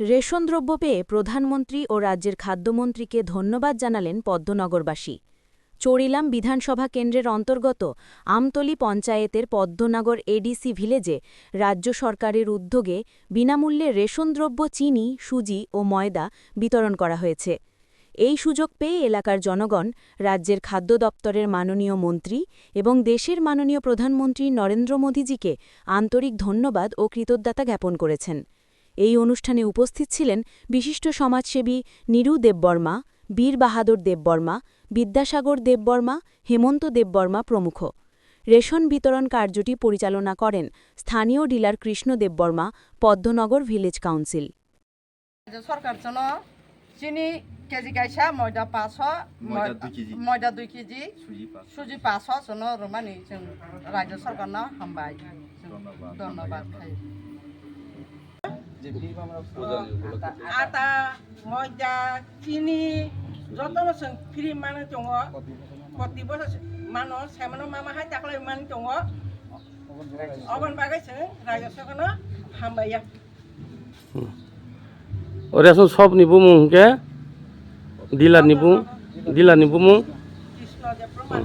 Ration দ্রব্য পেয়ে প্রধানমন্ত্রী ও রাজ্যের খাদ্যমন্ত্রীকে ধন্যবাদ জানালেন পদ্মনগরবাসী। চড়িলাম বিধানসভা কেন্দ্রের অন্তর্গত আমতলী পঞ্চায়েতের পদ্মনগর এডিসি ভিলেজে রাজ্য সরকারের উদ্যোগে বিনামূল্যে রেশন দ্রব্য, চিনি, সুজি ও ময়দা বিতরণ করা হয়েছে। এই সুযোগ পেয়ে এলাকার জনগণ, রাজ্যের খাদ্য দপ্তরের মাননীয় মন্ত্রী এবং দেশের মাননীয় প্রধানমন্ত্রী নরেন্দ্র মোদীজিকে আন্তরিক ধন্যবাদ ও কৃতজ্ঞতা জ্ঞাপন করেছেন। এই অনুষ্ঠানে উপস্থিত ছিলেন বিশিষ্ট সমাজসেবী নিরু দেববর্মা বীর বাহাদুর দেববর্মা বিদ্যাসাগর দেববর্মা হেমন্ত দেববর্মা প্রমুখ। রেশন বিতরণ কার্যটি পরিচালনা করেন স্থানীয় dealer Krishna Debbarma Padmanagar village council. সরকার চিনি কেজি গাইছা ময়দা পাঁচশো ময়দা দুই কেজি। সুজি পাঁচশো। রোমানি রাজ্য সরকার ধন্যবাদ। আটা ময়দা চিনি যত বছর ফ্রি মানে দङ প্রতি বছর মানুষ সেমানো মামা হাই তাকলে মানে দङ অবন বাগাইছে রাজস্বখন হামবাইয়া। ওরে আসল সব নিবু মুখে ডিলার নিবু ডিলার নিবু মুখ কৃষ্ণ যে প্রমাণ।